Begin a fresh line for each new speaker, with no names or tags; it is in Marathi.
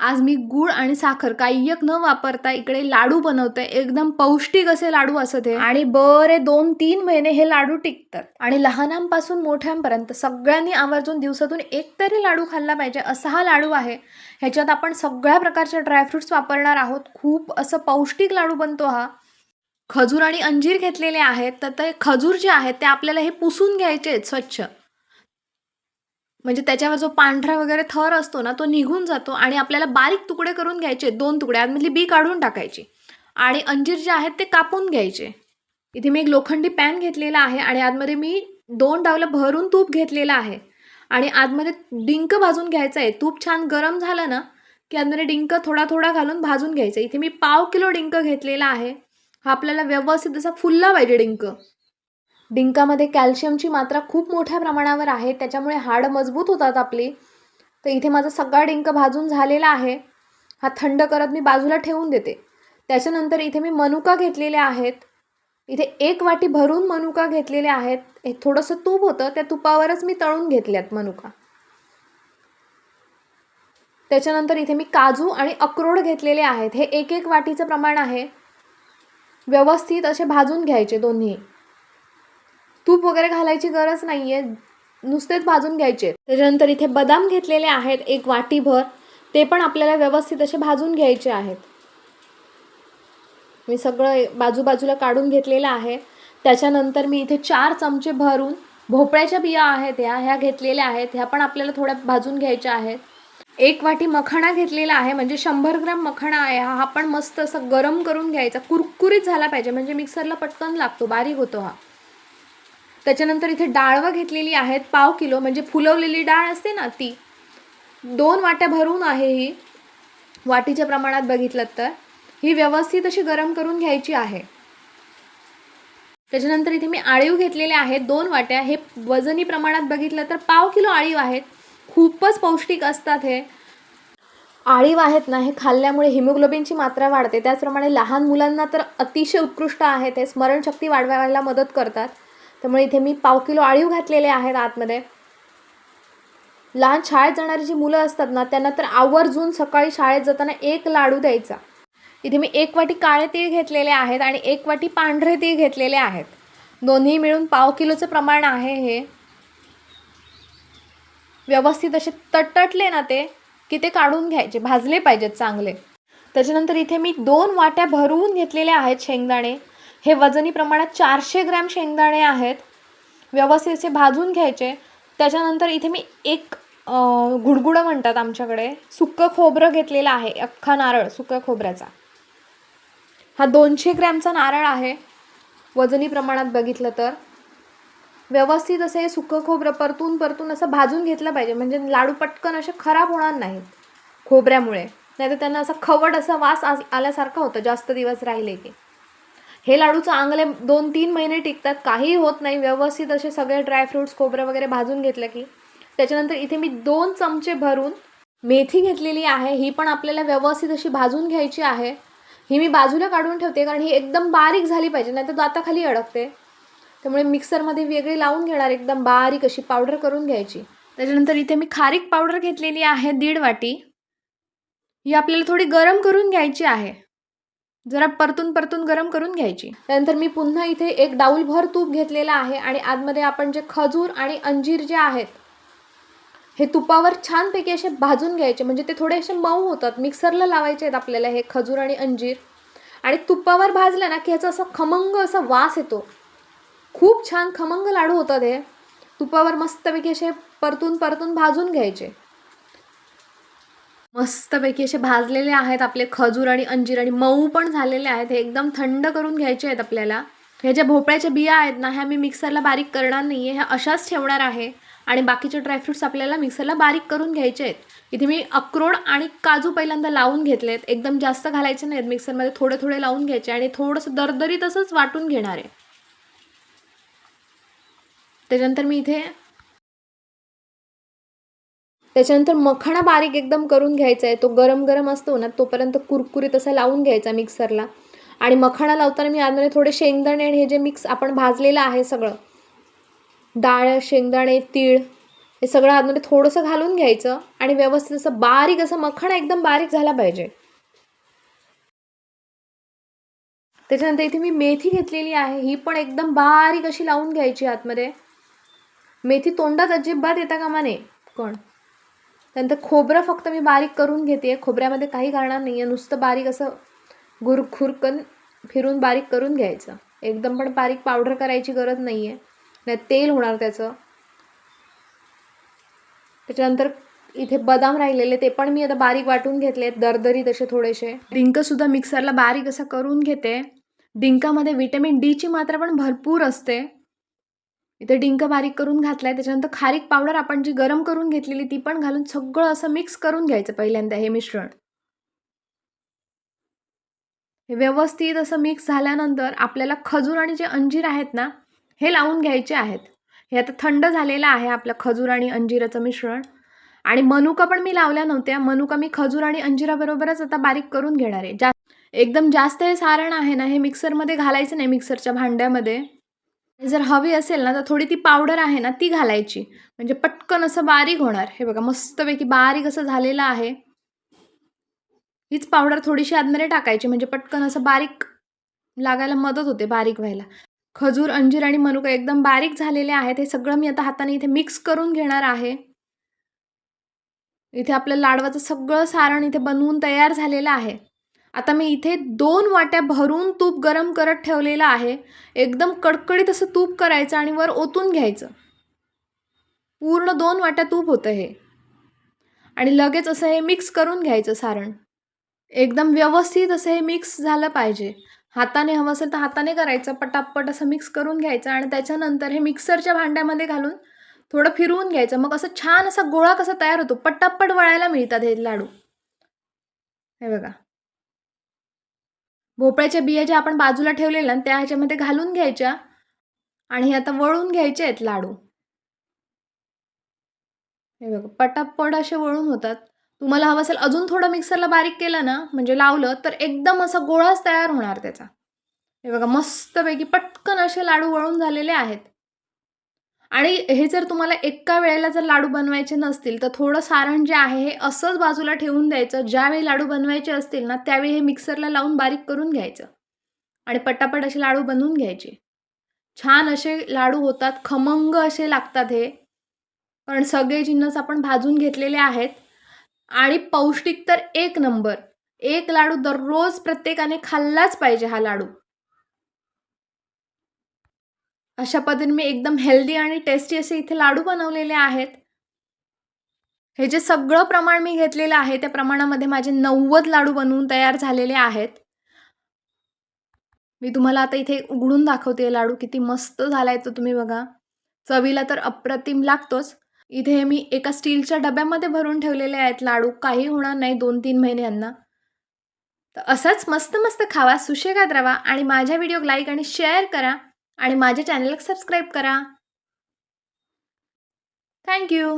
आज मी गूळ आणि साखर काही एक न वापरता इकडे लाडू बनवते एकदम पौष्टिक असे लाडू असत हे. आणि बरे दोन तीन महिने हे लाडू टिकतात. आणि लहानांपासून मोठ्यांपर्यंत सगळ्यांनी आवर्जून दिवसातून एक तरी लाडू खाल्ला पाहिजे असा हा लाडू आहे. ह्याच्यात आपण सगळ्या प्रकारच्या ड्रायफ्रुट्स वापरणार आहोत. खूप असं पौष्टिक लाडू बनतो हा. खजूर आणि अंजीर घेतलेले आहेत. तर ते खजूर जे आहेत ते आपल्याला हे पुसून घ्यायचे आहेत स्वच्छ. म्हणजे त्याच्यावर जो पांढरा वगैरे थर असतो ना तो निघून जातो आणि आपल्याला बारीक तुकडे करून घ्यायचे दोन तुकडे आतमधली बी काढून टाकायची. आणि अंजीर जे आहेत ते कापून घ्यायचे. इथे मी एक लोखंडी पॅन घेतलेला आहे आणि आतमध्ये मी दोन डावलं भरून तूप घेतलेलं आहे. आणि आतमध्ये डिंक भाजून घ्यायचं आहे. तूप छान गरम झालं ना की आतमध्ये डिंक थोडा थोडा घालून भाजून घ्यायचं इथे मी पाव किलो डिंक घेतलेला आहे. हा आपल्याला व्यवस्थित असा फुलला पाहिजे डिंक. डिंकामध्ये कॅल्शियमची मात्रा खूप मोठ्या प्रमाणावर आहे त्याच्यामुळे हाडं मजबूत होतात आपली. तर इथे माझा सगळा डिंक भाजून झालेला आहे. हा थंड करत मी बाजूला ठेवून देते. त्याच्यानंतर इथे मी मनुका घेतलेल्या आहेत. इथे एक वाटी भरून मनुका घेतलेले आहेत. हे थोडंसं तूप होतं त्या तुपावरच मी तळून घेतल्यात मनुका. त्याच्यानंतर इथे मी काजू आणि अक्रोड घेतलेले आहेत. हे एक एक वाटीचं प्रमाण आहे. व्यवस्थित असे भाजून घ्यायचे दोन्ही. तूप वगैरे घालायची गरज नाही आहे नुसतेच भाजून घ्यायचे. त्याच्यानंतर इथे बदाम घेतलेले आहेत एक वाटीभर. ते पण आपल्याला व्यवस्थित असे भाजून घ्यायचे आहेत. मी सगळं बाजूबाजूला काढून घेतलेलं आहे. त्याच्यानंतर मी इथे चार चमचे भरून भोपळ्याच्या बिया आहेत ह्या ह्या घेतलेल्या आहेत. ह्या पण आपल्याला थोड्या भाजून घ्यायच्या आहेत. एक वाटी मखाणा घेतलेला आहे म्हणजे शंभर ग्रॅम मखाणा आहे. हा पण मस्त असं गरम करून घ्यायचा. कुरकुरीत झाला पाहिजे म्हणजे मिक्सरला पटकन लागतो बारीक होतो हा. त्याच्यानंतर इथे डाळवं घेतलेली आहेत पाव किलो म्हणजे फुलवलेली डाळ असते ना ती. दोन वाट्या भरून आहे ही. वाटीच्या प्रमाणात बघितलं तर. ही व्यवस्थित अशी गरम करून घ्यायची आहे. त्याच्यानंतर इथे मी आळीव घेतलेले आहेत दोन वाट्या. हे वजनी प्रमाणात बघितलं तर पाव किलो आळीव आहेत. खूपच पौष्टिक असतात हे. आळीव आहेत ना हे खाल्ल्यामुळे हिमोग्लोबिनची मात्रा वाढते. त्याचप्रमाणे लहान मुलांना तर अतिशय उत्कृष्ट आहेत हे. स्मरणशक्ती वाढवायला मदत करतात. त्यामुळे इथे मी पाव किलो आळीव घातलेले आहेत आतमध्ये. लहान शाळेत जाणारी जी मुलं असतात ना त्यांना तर आवर्जून सकाळी शाळेत जाताना एक लाडू द्यायचा. इथे मी एक वाटी काळे तीळ घेतलेले आहेत आणि एक वाटी पांढरे तीळ घेतलेले आहेत. दोन्ही मिळून पाव किलोचं प्रमाण आहे हे. व्यवस्थित असे तटतटले ना ते की ते काढून घ्यायचे भाजले पाहिजेत चांगले. त्याच्यानंतर इथे मी दोन वाट्या भरवून घेतलेल्या आहेत शेंगदाणे. हे वजनी प्रमाणात चारशे ग्रॅम शेंगदाणे आहेत. व्यवस्थित असे भाजून घ्यायचे. त्याच्यानंतर इथे मी एक गुडगुडं म्हणतात आमच्याकडे. सुक्कं खोबरं घेतलेलं आहे. अख्खा नारळ सुक्या खोबऱ्याचा. हा दोनशे ग्रॅमचा नारळ आहे. वजनी प्रमाणात बघितलं तर. व्यवस्थित असं हे सुकं खोबरं परतून परतून असं भाजून घेतलं पाहिजे. म्हणजे लाडू पटकन असे खराब होणार नाहीत खोबऱ्यामुळे. नाहीतर त्यांना असा खवड असा वास आल्यासारखा होतं. जास्त दिवस राहिले की. हे लाडू चांगले दोन तीन महिने टिकतात. काही होत नाही. व्यवस्थित असे सगळे ड्रायफ्रूट्स खोबरं वगैरे भाजून घेतलं की त्याच्यानंतर इथे मी दोन चमचे भरून मेथी घेतलेली आहे. ही पण आपल्याला व्यवस्थित अशी भाजून घ्यायची आहे. ही मी बाजूला काढून ठेवते कारण ही एकदम बारीक झाली पाहिजे नाही तर दाताखाली अडकते. त्यामुळे मिक्सरमध्ये वेगळी लावून घेणार एकदम बारीक अशी पावडर करून घ्यायची. त्याच्यानंतर इथे मी खारीक पावडर घेतलेली आहे दीड वाटी. ही आपल्याला थोडी गरम करून घ्यायची आहे. जरा परतून परतून गरम करून घ्यायची. त्यानंतर मी पुन्हा इथे एक डाऊलभर तूप घेतलेलं आहे आणि आतमध्ये आपण जे खजूर आणि अंजीर जे आहेत हे तुपावर छानपैकी असे भाजून घ्यायचे. म्हणजे ते थोडे असे मऊ होतात. मिक्सरला लावायचे आहेत आपल्याला हे खजूर आणि अंजीर. आणि तुपावर भाजलं ना की ह्याचा असं खमंग असा वास येतो. खूप छान खमंग लाडू होतात हे. तुपावर मस्तपैकी असे परतून परतून भाजून घ्यायचे. मस्तपैकी असे भाजलेले आहेत आपले खजूर आणि अंजीर आणि मऊ पण झालेले आहेत. हे एकदम थंड करून घ्यायचे आहेत आपल्याला. ह्या ज्या भोपळ्याच्या बिया आहेत ना ह्या मी मिक्सरला बारीक करणार नाही आहे ह्या अशाच ठेवणार आहे. आणि बाकीचे ड्रायफ्रुट्स आपल्याला मिक्सरला बारीक करून घ्यायचे आहेत. इथे मी अक्रोड आणि काजू पहिल्यांदा लावून घेतले आहेत एकदम जास्त घालायचे नाहीत मिक्सरमध्ये थोडे थोडे लावून घ्यायचे आणि थोडंसं दरदरी तसंच वाटून घेणार आहे. त्याच्यानंतर मी इथे त्याच्यानंतर मखाणा बारीक एकदम करून घ्यायचा आहे. तो गरम गरम असतो ना तोपर्यंत कुरकुरीत असा लावून घ्यायचा मिक्सरला आणि मखाणा लावताना मी आतमध्ये थोडे शेंगदाणे आणि हे जे मिक्स आपण भाजलेलं आहे सगळं डाळ शेंगदाणे तीळ हे सगळं आतमध्ये थोडंसं घालून घ्यायचं आणि व्यवस्थित असं बारीक असं मखण एकदम बारीक झाला पाहिजे. त्याच्यानंतर इथे मी मेथी घेतलेली आहे. ही पण एकदम बारीक अशी लावून घ्यायची आतमध्ये. मेथी तोंडात अजिबात येता कामा नये. कोण? त्यानंतर खोबरं फक्त मी बारीक करून घेते. खोबऱ्यामध्ये काही घालणार नाही आहे नुसतं बारीक असं गुरखुरकन फिरून बारीक करून घ्यायचं. एकदम पण बारीक पावडर करायची गरज नाही आहे नाही तेल होणार त्याचं. त्याच्यानंतर इथे बदाम राहिलेले ते पण मी आता बारीक वाटून घेतले दरदरी तसे थोडेसे. डिंकसुद्धा मिक्सरला बारीक असं करून घेते. डिंकामध्ये विटॅमिन डीची मात्रा पण भरपूर असते. इथे डिंक बारीक करून घातलाय त्याच्यानंतर खारीक पावडर आपण जी गरम करून घेतलेली ती पण घालून सगळं असं मिक्स करून घ्यायचं पहिल्यांदा हे मिश्रण. हे व्यवस्थित असं मिक्स झाल्यानंतर आपल्याला खजूर आणि जे अंजीर आहेत ना हे लावून घ्यायचे आहेत. हे आता थंड झालेलं आहे आपलं खजूर आणि अंजिराचं मिश्रण. आणि मनुका पण मी लावल्या नव्हत्या. मनुका मी खजूर आणि अंजिराबरोबरच आता बारीक करून घेणार आहे. जा एकदम जास्त हे सारण आहे ना हे मिक्सरमध्ये घालायचं नाही मिक्सरच्या भांड्यामध्ये. जर हवी असेल ना तर थोडी ती पावडर आहे ना ती घालायची. म्हणजे पटकन असं बारीक होणार. हे बघा मस्तपैकी बारीक असं झालेलं आहे. हीच पावडर थोडीशी आतमध्ये टाकायची म्हणजे पटकन असं बारीक लागायला मदत होते बारीक व्हायला. खजूर अंजीर आणि मनुका एकदम बारीक झालेले आहेत. हे सगळं मी आता हाताने इथे मिक्स करून घेणार आहे. इथे आपलं लाडवाचं सगळं सारण इथे बनवून तयार झालेलं आहे. आता मी इथे दोन वाट्या भरून तूप गरम करत ठेवलेलं आहे. एकदम कडकडीत असं तूप करायचं आणि वर ओतून घ्यायचं. पूर्ण दोन वाट्या तूप होतं हे. आणि लगेच असं हे मिक्स करून घ्यायचं सारण. एकदम व्यवस्थित असं हे मिक्स झालं पाहिजे. हाताने हवं असेल तर हाताने करायचं पटापट असं मिक्स करून घ्यायचं आणि त्याच्यानंतर हे मिक्सरच्या भांड्यामध्ये घालून थोडं फिरवून घ्यायचं. मग असं छान असा गोळा कसा तयार होतो. पटापट वळायला मिळतात हे लाडू. हे बघा. भोपळ्याच्या बिया ज्या आपण बाजूला ठेवलेल्या ना त्या ह्याच्यामध्ये घालून घ्यायच्या आणि आता वळून घ्यायचे आहेत लाडू. हे बघा पटापट असे वळून होतात. तुम्हाला हवं असेल अजून थोडं मिक्सरला बारीक केलं ना म्हणजे लावलं तर एकदम असा गोळाच तयार होणार त्याचा. हे बघा मस्तपैकी पटकन असे लाडू वळून झालेले आहेत. आणि हे जर तुम्हाला एका वेळेला जर लाडू बनवायचे नसतील तर थोडं सारण जे आहे हे असंच बाजूला ठेवून द्यायचं. ज्यावेळी लाडू बनवायचे असतील ना त्यावेळी हे मिक्सरला लावून बारीक करून घ्यायचं. आणि पटापट असे लाडू बनवून घ्यायचे. छान असे लाडू होतात. खमंग असे लागतात हे. कारण सगळे जिन्नस आपण भाजून घेतलेले आहेत. आणि पौष्टिक तर एक नंबर. एक लाडू दररोज प्रत्येकाने खाल्लाच पाहिजे हा लाडू. अशा पद्धतीने मी एकदम हेल्दी आणि टेस्टी असे इथे लाडू बनवलेले आहेत. हे जे सगळं प्रमाण मी घेतलेलं आहे त्या प्रमाणामध्ये माझे नव्वद लाडू बनवून तयार झालेले आहेत. मी तुम्हाला आता इथे उघडून दाखवते लाडू किती मस्त झाला आहे तो तुम्ही बघा. चवीला तर अप्रतिम लागतोच. इथे मी एका स्टीलच्या डब्यामध्ये भरून ठेवलेले आहेत लाडू. काही होणार नाही दोन तीन महिन्यांना. तर असंच मस्त मस्त खावा सुशेगात राहा आणि माझ्या व्हिडिओ लाईक आणि शेअर करा. आणि माझ्या चॅनलला सबस्क्राईब करा. थँक्यू